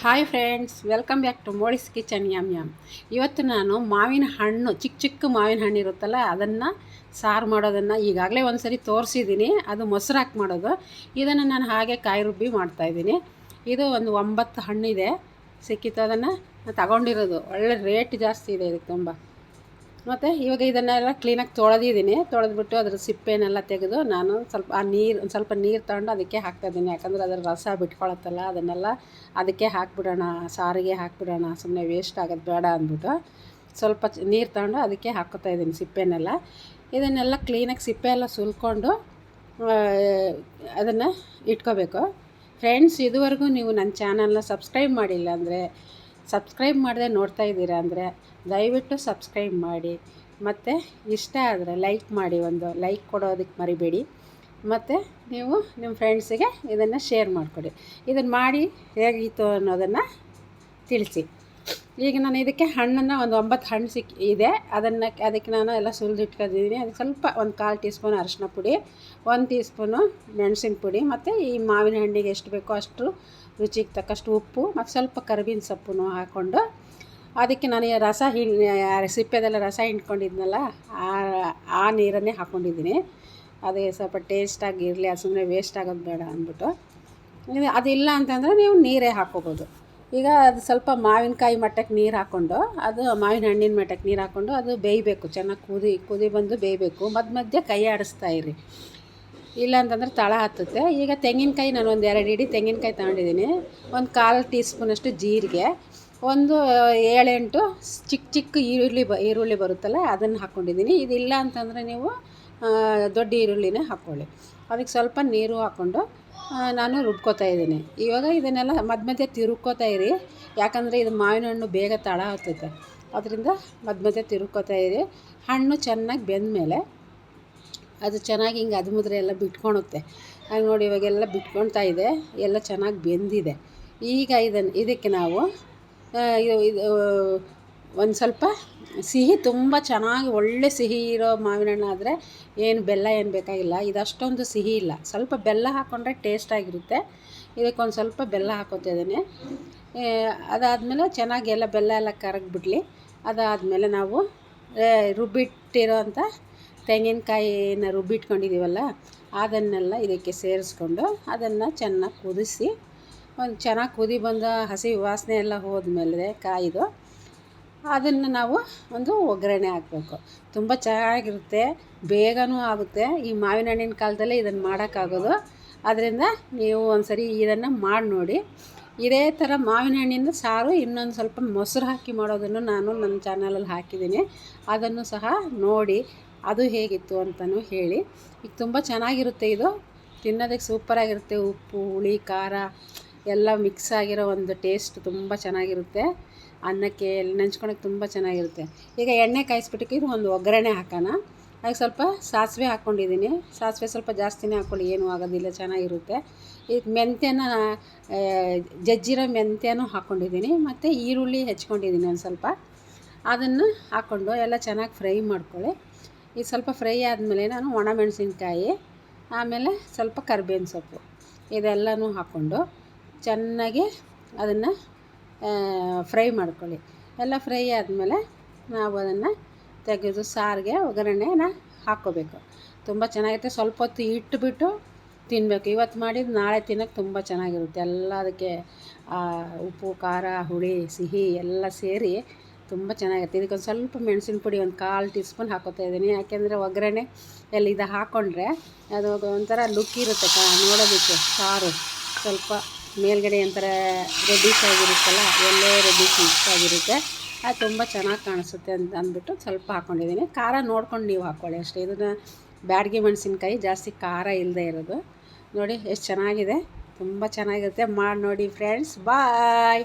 Hi friends welcome back to Modi's kitchen yum yum ಇವತ್ತು ನಾನು ಮಾವಿನ ಹಣ್ಣು, ಚಿಕ್ಕ ಚಿಕ್ಕ ಮಾವಿನ ಹಣ್ಣು ಇರುತ್ತಲ್ಲ, ಅದನ್ನು ಸಾರು ಮಾಡೋದನ್ನು ಈಗಾಗಲೇ ಒಂದು ಸರಿ ತೋರಿಸಿದ್ದೀನಿ. ಅದು ಮೊಸರು ಹಾಕಿ ಮಾಡೋದು. ಇದನ್ನು ನಾನು ಹಾಗೆ ಕಾಯಿ ರುಬ್ಬಿ ಮಾಡ್ತಾಯಿದ್ದೀನಿ ಇದು ಒಂದು ಒಂಬತ್ತು ಹಣ್ಣಿದೆ. ಸಿಕ್ಕಿತ್ತು ಅದನ್ನು ತಗೊಂಡಿರೋದು. ಒಳ್ಳೆ ರೇಟ್ ಜಾಸ್ತಿ ಇದೆ ಇದಕ್ಕೆ ತುಂಬ. ಮತ್ತು ಇವಾಗ ಇದನ್ನೆಲ್ಲ ಕ್ಲೀನಾಗಿ ತೊಳೆದಿದ್ದೀನಿ. ತೊಳೆದ್ಬಿಟ್ಟು ಅದ್ರ ಸಿಪ್ಪೆನೆಲ್ಲ ತೆಗೆದು ನಾನು ಸ್ವಲ್ಪ ಆ ನೀರು, ಒಂದು ಸ್ವಲ್ಪ ನೀರು ತಗೊಂಡು ಅದಕ್ಕೆ ಹಾಕ್ತಾಯಿದ್ದೀನಿ ಯಾಕಂದರೆ ಅದರ ರಸ ಬಿಟ್ಕೊಳತ್ತಲ್ಲ, ಅದನ್ನೆಲ್ಲ ಅದಕ್ಕೆ ಹಾಕ್ಬಿಡೋಣ, ಸಾರಿಗೆ ಹಾಕ್ಬಿಡೋಣ ಸುಮ್ಮನೆ ವೇಸ್ಟ್ ಆಗೋದು ಬೇಡ ಅಂದ್ಬಿಟ್ಟು ಸ್ವಲ್ಪ ನೀರು ತಗೊಂಡು ಅದಕ್ಕೆ ಹಾಕೋತಾ ಇದ್ದೀನಿ ಸಿಪ್ಪೆನೆಲ್ಲ. ಇದನ್ನೆಲ್ಲ ಕ್ಲೀನಾಗಿ ಸಿಪ್ಪೆ ಎಲ್ಲ ಸುಲ್ಕೊಂಡು ಅದನ್ನು ಇಟ್ಕೋಬೇಕು. ಫ್ರೆಂಡ್ಸ್ ಇದುವರೆಗೂ ನೀವು ನನ್ನ ಚಾನಲ್ನ ಸಬ್ಸ್ಕ್ರೈಬ್ ಮಾಡಿಲ್ಲ ಅಂದರೆ ಸಬ್ಸ್ಕ್ರೈಬ್ ಮಾಡದೆ ನೋಡ್ತಾ ಇದ್ದೀರಾ ಅಂದರೆ ದಯವಿಟ್ಟು ಸಬ್ಸ್ಕ್ರೈಬ್ ಮಾಡಿ. ಮತ್ತು ಇಷ್ಟ ಆದರೆ ಲೈಕ್ ಮಾಡಿ ಒಂದು ಲೈಕ್ ಕೊಡೋದಕ್ಕೆ ಮರಿಬೇಡಿ. ಮತ್ತು ನೀವು ನಿಮ್ಮ ಫ್ರೆಂಡ್ಸಿಗೆ ಇದನ್ನು ಶೇರ್ ಮಾಡಿಕೊಡಿ. ಇದನ್ನು ಮಾಡಿ ಹೇಗಿತ್ತು ಅನ್ನೋದನ್ನು ತಿಳಿಸಿ. ಈಗ ನಾನು ಇದಕ್ಕೆ ಹಣ್ಣನ್ನು ಒಂದು ಒಂಬತ್ತು ಹಣ್ಣು ಸಿಕ್ಕಿ ಇದೆ. ಅದನ್ನು ಅದಕ್ಕೆ ನಾನು ಎಲ್ಲ ಸುಲಿದಿಟ್ಕೊಂಡಿದ್ದೀನಿ. ಅದಕ್ಕೆ ಸ್ವಲ್ಪ ಒಂದು ಕಾಲು ಟೀ ಸ್ಪೂನ್ ಅರಶಿನ ಪುಡಿ, ಒಂದು ಟೀ ಸ್ಪೂನು ಮೆಣಸಿನ ಪುಡಿ ಮತ್ತು ಈ ಮಾವಿನ ಹಣ್ಣಿಗೆ ಎಷ್ಟು ಬೇಕೋ ಅಷ್ಟು ರುಚಿಗೆ ತಕ್ಕಷ್ಟು ಉಪ್ಪು ಮತ್ತು ಸ್ವಲ್ಪ ಕರಿಬೇವಿನ ಸೊಪ್ಪು ಹಾಕ್ಕೊಂಡು ಅದಕ್ಕೆ ನಾನು ರಸ ಹಿಂ ಸಿಪ್ಪೆದೆಲ್ಲ ರಸ ಹಿಂಡ್ಕೊಂಡಿದ್ನಲ್ಲ ಆ ಆ ನೀರನ್ನೇ ಹಾಕ್ಕೊಂಡಿದ್ದೀನಿ ಅದೇ ಸ್ವಲ್ಪ ಟೇಸ್ಟಾಗಿ ಇರಲಿ ಅದು ಸುಮ್ಮನೆ ವೇಸ್ಟ್ ಆಗೋದು ಬೇಡ ಅಂದ್ಬಿಟ್ಟು. ಅದಿಲ್ಲ ಅಂತಂದರೆ ನೀವು ನೀರೇ ಹಾಕ್ಕೋಬೋದು ಈಗ ಅದು ಸ್ವಲ್ಪ ಮಾವಿನಕಾಯಿ ಮಟ್ಟಕ್ಕೆ ನೀರು ಹಾಕ್ಕೊಂಡು ಅದು ಮಾವಿನ ಹಣ್ಣಿನ ಮಟ್ಟಕ್ಕೆ ನೀರು ಹಾಕ್ಕೊಂಡು ಅದು ಬೇಯಬೇಕು. ಚೆನ್ನಾಗಿ ಕುದಿ ಕುದಿ ಬಂದು ಬೇಯಬೇಕು. ಮಧ್ಯ ಮಧ್ಯೆ ಕೈ ಆಡಿಸ್ತಾ ಇರಿ. ಇಲ್ಲ ಅಂತಂದ್ರೆ ತಳ ಹತ್ತುತ್ತೆ. ಈಗ ತೆಂಗಿನಕಾಯಿ ನಾನು ಒಂದು ಎರಡು ಇಡೀ ತೆಂಗಿನಕಾಯಿ ತಗೊಂಡಿದ್ದೀನಿ. ಒಂದು ಕಾಲು ಟೀ ಸ್ಪೂನಷ್ಟು ಜೀರಿಗೆ, ಒಂದು ಏಳೆಂಟು ಚಿಕ್ಕ ಚಿಕ್ಕ ಈರುಳ್ಳಿ ಬ, ಈರುಳ್ಳಿ ಬರುತ್ತಲ್ಲ ಅದನ್ನು ಹಾಕ್ಕೊಂಡಿದ್ದೀನಿ ಇದಿಲ್ಲ ಅಂತಂದರೆ ನೀವು ದೊಡ್ಡ ಈರುಳ್ಳಿನೇ ಹಾಕ್ಕೊಳ್ಳಿ ಅದಕ್ಕೆ ಸ್ವಲ್ಪ ನೀರು ಹಾಕ್ಕೊಂಡು ನಾನು ರುಬ್ಕೋತಾ ಇದ್ದೀನಿ. ಇವಾಗ ಇದನ್ನೆಲ್ಲ ಮಧ್ಯ ಮಧ್ಯೆ ತಿರುಗ್ಕೋತಾ ಇರಿ. ಯಾಕಂದರೆ ಇದು ಮಾವಿನ ಹಣ್ಣು ಬೇಗ ತಳ ಆಗ್ತೈತೆ. ಅದರಿಂದ ಮಧ್ಯ ಮಧ್ಯೆ ತಿರುಗ್ಕೋತಾ ಇರಿ. ಹಣ್ಣು ಚೆನ್ನಾಗಿ ಬೆಂದ ಮೇಲೆ ಅದು ಚೆನ್ನಾಗಿ ಹಿಂಗೆ ಅದು ಮುದ್ರೆ ಎಲ್ಲ ಬಿಟ್ಕೊಳುತ್ತೆ ಹಾಗೆ ನೋಡಿ ಇವಾಗೆಲ್ಲ ಬಿಟ್ಕೊಳ್ತಾ ಇದೆ. ಎಲ್ಲ ಚೆನ್ನಾಗಿ ಬೆಂದಿದೆ. ಈಗ ಇದನ್ನು ಇದಕ್ಕೆ ನಾವು ಇದು ಇದು ಒಂದು ಸ್ವಲ್ಪ ಸಿಹಿ ತುಂಬ ಚೆನ್ನಾಗಿ ಒಳ್ಳೆ ಸಿಹಿ ಇರೋ ಮಾವಿನ ಹಣ್ಣು ಆದರೆ ಏನು ಬೆಲ್ಲ ಏನು ಬೇಕಾಗಿಲ್ಲ. ಇದಷ್ಟೊಂದು ಸಿಹಿ ಇಲ್ಲ. ಸ್ವಲ್ಪ ಬೆಲ್ಲ ಹಾಕ್ಕೊಂಡ್ರೆ ಟೇಸ್ಟಾಗಿರುತ್ತೆ ಇದಕ್ಕೊಂದು ಸ್ವಲ್ಪ ಬೆಲ್ಲ ಹಾಕೋತಾ ಇದ್ದೀನಿ. ಅದಾದಮೇಲೆ ಚೆನ್ನಾಗಿ ಎಲ್ಲ ಬೆಲ್ಲ ಎಲ್ಲ ಕರಗಿಬಿಡ್ಲಿ. ಅದಾದಮೇಲೆ ನಾವು ರುಬ್ಬಿಟ್ಟಿರೋ ಅಂಥ ತೆಂಗಿನಕಾಯಿನ ರುಬ್ಬಿಟ್ಕೊಂಡಿದ್ದೀವಲ್ಲ, ಅದನ್ನೆಲ್ಲ ಇದಕ್ಕೆ ಸೇರಿಸ್ಕೊಂಡು ಅದನ್ನು ಚೆನ್ನಾಗಿ ಕುದಿಸಿ, ಒಂದು ಚೆನ್ನಾಗಿ ಕುದಿ ಬಂದ ಹಸಿ ವಾಸನೆ ಎಲ್ಲ ಹೋದ್ಮೇಲೆ ಕಾಯಿದು ಅದನ್ನು ನಾವು ಒಂದು ಒಗ್ಗರಣೆ ಹಾಕಬೇಕು. ತುಂಬ ಚೆನ್ನಾಗಿರುತ್ತೆ, ಬೇಗನೂ ಆಗುತ್ತೆ. ಈ ಮಾವಿನ ಹಣ್ಣಿನ ಕಾಲದಲ್ಲೇ ಇದನ್ನು ಮಾಡೋಕ್ಕಾಗೋದು. ಅದರಿಂದ ನೀವು ಒಂದ್ಸರಿ ಇದನ್ನು ಮಾಡಿ ನೋಡಿ. ಇದೇ ಥರ ಮಾವಿನ ಹಣ್ಣಿಂದ ಸಾರು, ಇನ್ನೊಂದು ಸ್ವಲ್ಪ ಮೊಸರು ಹಾಕಿ ಮಾಡೋದನ್ನು ನಾನು ನನ್ನ ಚಾನಲಲ್ಲಿ ಹಾಕಿದ್ದೀನಿ. ಅದನ್ನು ಸಹ ನೋಡಿ, ಅದು ಹೇಗಿತ್ತು ಅಂತಲೂ ಹೇಳಿ. ಈಗ ತುಂಬ ಚೆನ್ನಾಗಿರುತ್ತೆ ಇದು. ತಿನ್ನೋದಕ್ಕೆ ಸೂಪರಾಗಿರುತ್ತೆ ಉಪ್ಪು, ಹುಳಿ, ಖಾರ ಎಲ್ಲ ಮಿಕ್ಸ್ ಆಗಿರೋ ಒಂದು ಟೇಸ್ಟ್ ತುಂಬ ಚೆನ್ನಾಗಿರುತ್ತೆ. ಅನ್ನಕ್ಕೆ ನೆಂಚ್ಕೊಳಕ್ಕೆ ತುಂಬ ಚೆನ್ನಾಗಿರುತ್ತೆ. ಈಗ ಎಣ್ಣೆ ಕಾಯಿಸ್ಬಿಟ್ಟಕ್ಕೆ ಇದು ಒಂದು ಒಗ್ಗರಣೆ ಹಾಕೋಣ. ಅದಕ್ಕೆ ಸ್ವಲ್ಪ ಸಾಸಿವೆ ಹಾಕ್ಕೊಂಡಿದ್ದೀನಿ. ಸಾಸಿವೆ ಸ್ವಲ್ಪ ಜಾಸ್ತಿನೇ ಹಾಕ್ಕೊಳ್ಳಿ ಏನೂ ಆಗೋದಿಲ್ಲ, ಚೆನ್ನಾಗಿರುತ್ತೆ. ಈಗ ಮೆಂತ್ಯನ ಜಜ್ಜಿರೋ ಮೆಂತ್ಯನೂ ಹಾಕ್ಕೊಂಡಿದ್ದೀನಿ. ಮತ್ತು ಈರುಳ್ಳಿ ಹೆಚ್ಕೊಂಡಿದ್ದೀನಿ ಒಂದು ಸ್ವಲ್ಪ. ಅದನ್ನು ಹಾಕ್ಕೊಂಡು ಎಲ್ಲ ಚೆನ್ನಾಗಿ ಫ್ರೈ ಮಾಡ್ಕೊಳ್ಳಿ. ಇದು ಸ್ವಲ್ಪ ಫ್ರೈ ಆದಮೇಲೆ ನಾನು ಒಣಮೆಣಸಿನ್ಕಾಯಿ, ಆಮೇಲೆ ಸ್ವಲ್ಪ ಕರ್ಬೇವಿನ ಸೊಪ್ಪು, ಇದೆಲ್ಲನೂ ಹಾಕ್ಕೊಂಡು ಚೆನ್ನಾಗಿ ಅದನ್ನು ಫ್ರೈ ಮಾಡ್ಕೊಳ್ಳಿ. ಎಲ್ಲ ಫ್ರೈ ಆದಮೇಲೆ ನಾವು ಅದನ್ನು ತೆಗೆದು ಸಾರಿಗೆ ಒಗ್ಗರಣೆನ ಹಾಕ್ಕೋಬೇಕು. ತುಂಬ ಚೆನ್ನಾಗಿರುತ್ತೆ. ಸ್ವಲ್ಪ ಹೊತ್ತು ಇಟ್ಬಿಟ್ಟು ತಿನ್ನಬೇಕು ಇವತ್ತು ಮಾಡಿದ್ದು ನಾಳೆ ತಿನ್ನೋಕ್ಕೆ ತುಂಬ ಚೆನ್ನಾಗಿರುತ್ತೆ. ಎಲ್ಲ ಅದಕ್ಕೆ ಉಪ್ಪು, ಖಾರ, ಹುಳಿ, ಸಿಹಿ ಎಲ್ಲ ಸೇರಿ ತುಂಬ ಚೆನ್ನಾಗಿರುತ್ತೆ. ಇದಕ್ಕೊಂದು ಸ್ವಲ್ಪ ಮೆಣಸಿನ ಪುಡಿ ಒಂದು ಕಾಲು ಟೀ ಸ್ಪೂನ್ ಹಾಕೋತಾ ಇದ್ದೀನಿ. ಯಾಕೆಂದರೆ ಒಗ್ಗರಣೆ ಎಲ್ಲ ಇದು ಹಾಕ್ಕೊಂಡ್ರೆ ಅದು ಒಂಥರ ಲುಕ್ ಇರುತ್ತೆ ನೋಡೋದಕ್ಕೆ ಸಾರು. ಸ್ವಲ್ಪ ಮೇಲ್ಗಡೆ ಒಂಥರ ರೆಡ್ಡಿಶ್ ಆಗಿರುತ್ತಲ್ಲ ಎಲ್ಲೋ ರೆಡ್ಡಿಶ್ ಮಿಕ್ಸ್ ಆಗಿರುತ್ತೆ. ಅದು ತುಂಬ ಚೆನ್ನಾಗಿ ಕಾಣಿಸುತ್ತೆ ಅಂತ ಅಂದ್ಬಿಟ್ಟು ಸ್ವಲ್ಪ ಹಾಕ್ಕೊಂಡಿದ್ದೀನಿ ಖಾರ ನೋಡ್ಕೊಂಡು ನೀವು ಹಾಕ್ಕೊಳ್ಳಿ ಅಷ್ಟೇ. ಇದನ್ನು ಬ್ಯಾಡಗಿ ಮೆಣಸಿನ್ಕಾಯಿ, ಜಾಸ್ತಿ ಖಾರ ಇಲ್ಲದೆ ಇರೋದು. ನೋಡಿ, ಎಷ್ಟು ಚೆನ್ನಾಗಿದೆ. ತುಂಬ ಚೆನ್ನಾಗಿರುತ್ತೆ. ಮಾಡಿ ನೋಡಿ ಫ್ರೆಂಡ್ಸ್ ಬಾಯ್